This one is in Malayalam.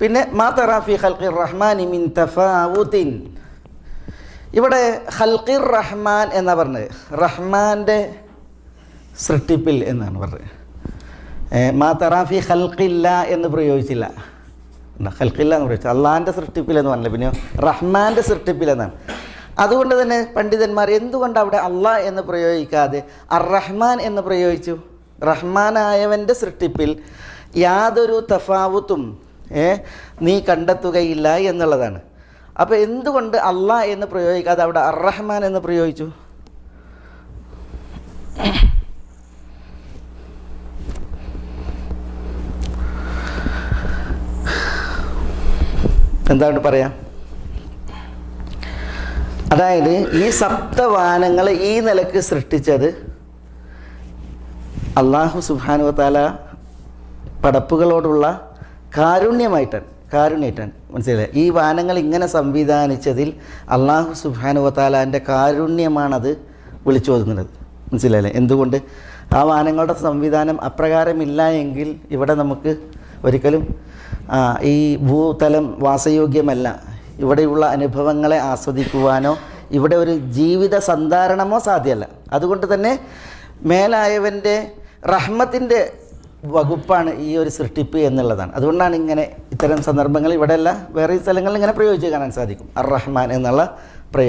പിന്നെ മാതറാഫി ഹൽഖിർ റഹ്മാൻ മിൻ തഫാവുദ്ദീൻ ഇവിടെ ഹൽഖിർ റഹ്മാൻ എന്നാ പറഞ്ഞത്? റഹ്മാന്റെ സൃഷ്ടിപ്പിൽ എന്നാണ് പറഞ്ഞത്. മാ തറാഫി എന്ന് പ്രയോഗിച്ചില്ല. ഹൽഖില്ല എന്ന് പ്രയോഗിച്ചു? അള്ളാഹാന്റെ സൃഷ്ടിപ്പിൽ എന്ന് പറഞ്ഞില്ല. പിന്നെ റഹ്മാന്റെ സൃഷ്ടിപ്പിൽ എന്നാണ്. അതുകൊണ്ട് തന്നെ പണ്ഡിതന്മാർ എന്തുകൊണ്ട് അവിടെ അള്ളാഹ് എന്ന് പ്രയോഗിക്കാതെ അർ റഹ്മാൻ എന്ന് പ്രയോഗിച്ചു? റഹ്മാനായവന്റെ സൃഷ്ടിപ്പിൽ യാതൊരു തഫാവുത്തും നീ കണ്ടെത്തുകയില്ല എന്നുള്ളതാണ്. അപ്പോൾ എന്തുകൊണ്ട് അള്ളാഹ് എന്ന് പ്രയോഗിക്കാതെ അവിടെ അറഹ്മാൻ റഹ്മാൻ എന്ന് പ്രയോഗിച്ചു. എന്താണ് പറയാം? അതായത് ഈ സപ്തവാനങ്ങൾ ഈ നിലയ്ക്ക് സൃഷ്ടിച്ചത് അള്ളാഹു സുബാനു താല പടപ്പുകളോടുള്ള കാരുണ്യമായിട്ടാണ് കാരുണ്യമായിട്ടാണ്. മനസ്സിലായി ഈ വാനങ്ങൾ ഇങ്ങനെ സംവിധാനിച്ചതിൽ അള്ളാഹു സുബാനുവത്താലാന്റെ താലാന്റെ കാരുണ്യമാണത് വിളിച്ചു ഓതുന്നത് മനസ്സിലായില്ലേ? എന്തുകൊണ്ട്? ആ വാനങ്ങളുടെ സംവിധാനം അപ്രകാരമില്ല എങ്കിൽ ഇവിടെ നമുക്ക് ഒരിക്കലും ഈ ഭൂതലം വാസയോഗ്യമല്ല. ഇവിടെയുള്ള അനുഭവങ്ങളെ ആസ്വദിക്കുവാനോ ഇവിടെ ഒരു ജീവിത സന്ധാരണമോ സാധ്യമല്ല. അതുകൊണ്ട് തന്നെ മേലായവന്റെ റഹ്മത്തിന്റെ വകുപ്പാണ് ഈ ഒരു സൃഷ്ടിപ്പ് എന്നുള്ളതാണ്. അതുകൊണ്ടാണ് ഇങ്ങനെ ഇത്തരം സന്ദർഭങ്ങൾ ഇവിടെയല്ല വേറെ സ്ഥലങ്ങളിൽ ഇങ്ങനെ പ്രയോഗിച്ച് കാണാൻ സാധിക്കും. അർ റഹ്മാൻ എന്നുള്ള